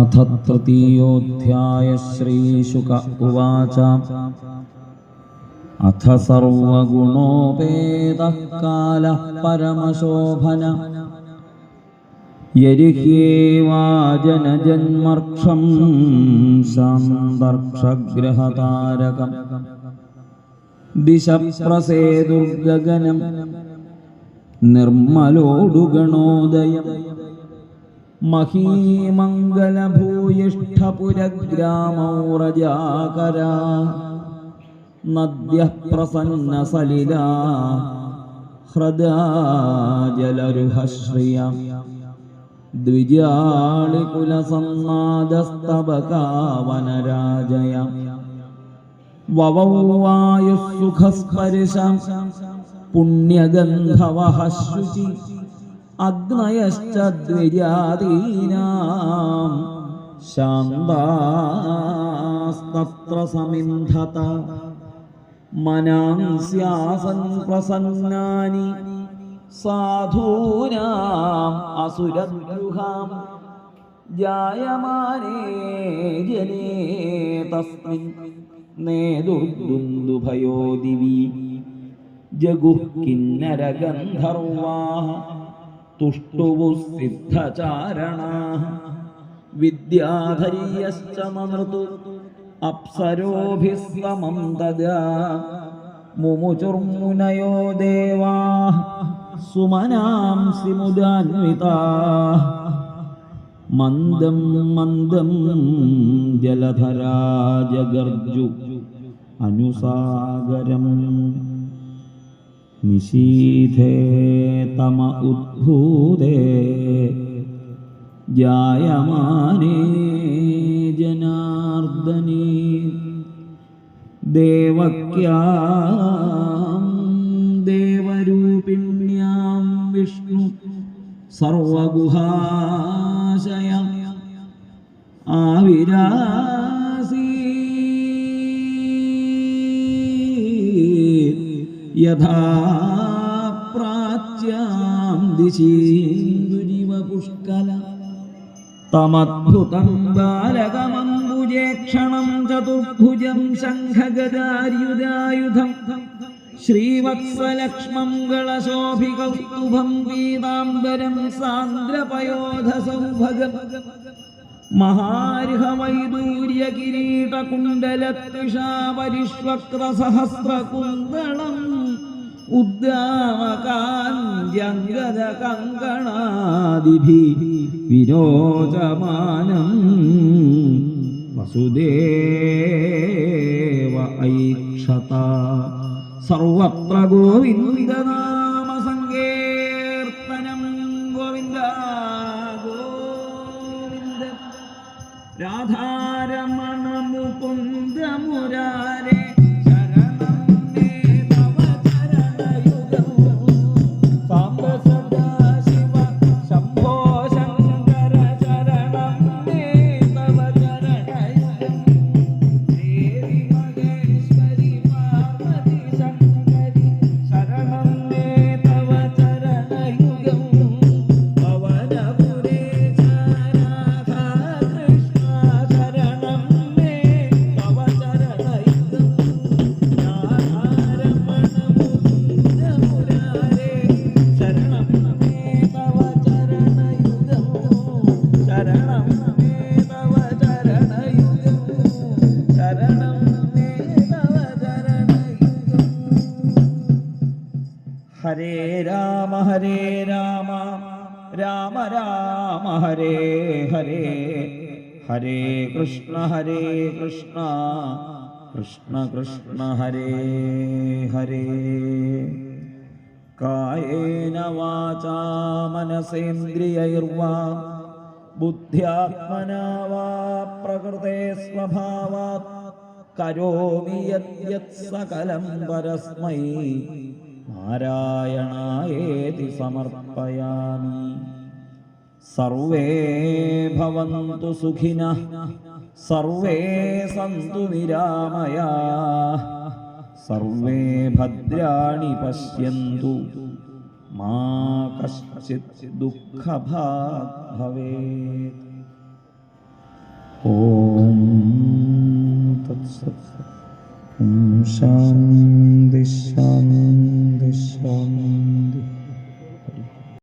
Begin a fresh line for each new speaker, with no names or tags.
अथ तृतीयोऽध्याय श्रीशुक उवाच अथ सर्वगुणोपेतः कालः परमशोभन यरिह्येवाजनजन्मर्क्षं सान्दर्क्षग्रहतारकम् दिशप्रसेदुर्गगनं निर्मलोडुगणोदयम् മഹീമംഗലഭൂയിഷ്ഠപുരഗ്രാമൗരജാകര നദ്യ പ്രസന്നസലില ഹൃദാജലരുഹശ്രിയ. ദ്വിജാളികുലസംനാദസ്തബകാവനരാജയ വവൗവായുസുഖസ്പരിശം പുണ്യഗന്ധവഹ ശുചി അഗ്നയശ്ച ദ്വിജാതീനാം ശാന്താസ്തത്ര സമിന്ധത മനാംസ്യാസൻ പ്രസന്നാനി. സാധൂനാം അസുരദ്രുഹാം ജായമാനേ ജനേ തസ്മിൻ നേതുർദുന്ദുഭയോ ദിവി. ജഗുഃ കിന്നരഗന്ധർവാः തുഷ്ടുവുः സിദ്ധചാരണാः. വിദ്യാധരീയശ്ച മമൃതു അപ്സരോഭിः സമം തദാ. മുമുചുർമുനയോ ദേവാः. സുമനാംസി മുദാന്വിതാः മന്ദം മന്ദം ജലധരാജഗർജു. അനുസാഗരം നിശീഥേ തമ ഉദ്ഭൂതേ ജായമാനേ ജനാർദ്ദനീ. ദേവരൂപിണ്യാം വിഷ്ണു സർവഗുഹാശയ. ആവിരാസീ യഥാ പ്രാച്യാം ദിശീന്ദുരിവ പുഷ്കല. തമദ്ഭുതം ബാലകമംബുജേക്ഷണം ചതുർഭുജം ശംഖഗദാര്യുധായുധം ശ്രീവത്സലക്ഷ്മംഗളശോഭികൗസ്തുഭം പീതാംബരം സാന്ദ്രപയോധസൗഭഗം. മഹാർഹവൈദൂര്യകിരീടകുണ്ടലത്വിഷാപരിഷ്വക്രസഹസ്രകുന്തളം ഉദ്ദാമകാഞ്ജംഗദകങ്കണാദിഭി വിരോചമാനം വസുദേവ ഐക്ഷത. സർവത്ര ഗോവിന്ദനാമ രാധാരമണ മുകുന്ദ മുരാരേ ഹരേ രാമ ഹരേ രാമ രാമ രാമ ഹരേ ഹരേ ഹരേ കൃഷ്ണ ഹരേ കൃഷ്ണ കൃഷ്ണ കൃഷ്ണ ഹരേ ഹരേ. കായേന വാചാ മനസേന്ദ്രിയൈർവാ ബുദ്ധ്യാത്മനാ വാ പ്രകൃതേ സ്വഭാവാ. കരോമി യദ്യത് സകലം പരസ്മൈ. നാരായണായേതി സമർപ്പയാമി. സർവേ ഭവന്തു സുഖിനഃ സർവേ സന്തു നിരാമയാ സർവേ ഭദ്രാണി പശ്യന്തു. दुख भाग भवे भवेत्। ॐ तत्सत्। शांति शान्ति शान्ति।